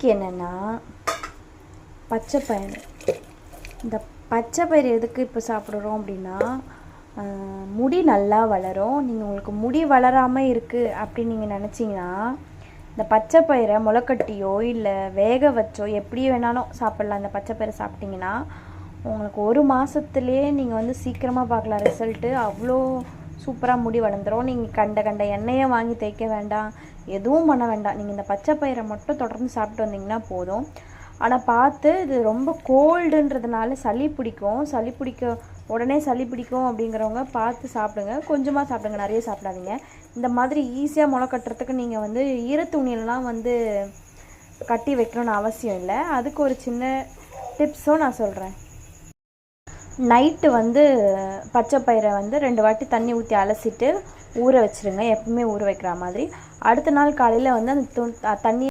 இன்றைக்கி என்னென்னா பச்சை பயிறு. இந்த பச்சை பயிறு எதுக்கு இப்போ சாப்பிட்றோம் அப்படின்னா முடி நல்லா வளரும். நீங்கள் உங்களுக்கு முடி வளராமல் இருக்குது அப்படின்னு நீங்கள் நினச்சிங்கன்னா இந்த பச்சை பயிரை முளைக்கட்டியோ இல்லை வேக வச்சோ எப்படி வேணாலும் சாப்பிட்லாம். இந்த பச்சை பயிரை சாப்பிட்டிங்கன்னா உங்களுக்கு ஒரு மாதத்துலேயே நீங்கள் வந்து சீக்கிரமாக பார்க்கலாம். ரிசல்ட்டு அவ்வளோ சூப்பராக முடி வளர்ந்துடும் நீங்கள் கண்ட கண்ட எண்ணெயை வாங்கி தேய்க்க வேண்டாம். எதுவும் பண்ண வேண்டாம். நீங்கள் இந்த பச்சை பயிரை மட்டும் தொடர்ந்து சாப்பிட்டு வந்தீங்கன்னா போதும். ஆனால் பார்த்து இது ரொம்ப கோல்டுன்றதுனால சளி பிடிக்கும். சளி பிடிக்க உடனே சளி பிடிக்கும் அப்படிங்கிறவங்க பார்த்து சாப்பிடுங்க. கொஞ்சமாக சாப்பிடுங்க. நிறைய சாப்பிடாதீங்க. இந்த மாதிரி ஈஸியாக முளை கட்டுறதுக்கு நீங்கள் வந்து ஈர துணியெல்லாம் வந்து கட்டி வைக்கணும்னு அவசியம் இல்லை. அதுக்கு ஒரு சின்ன டிப்ஸும் நான் சொல்கிறேன் நைட்டு வந்து பச்சை பயிரை வந்து ரெண்டு வாட்டி தண்ணி ஊற்றி அலசிட்டு ஊற வச்சிருங்க. எப்பவுமே ஊற வைக்கிற மாதிரி. அடுத்த நாள் காலையில் வந்து அந்த து தண்ணி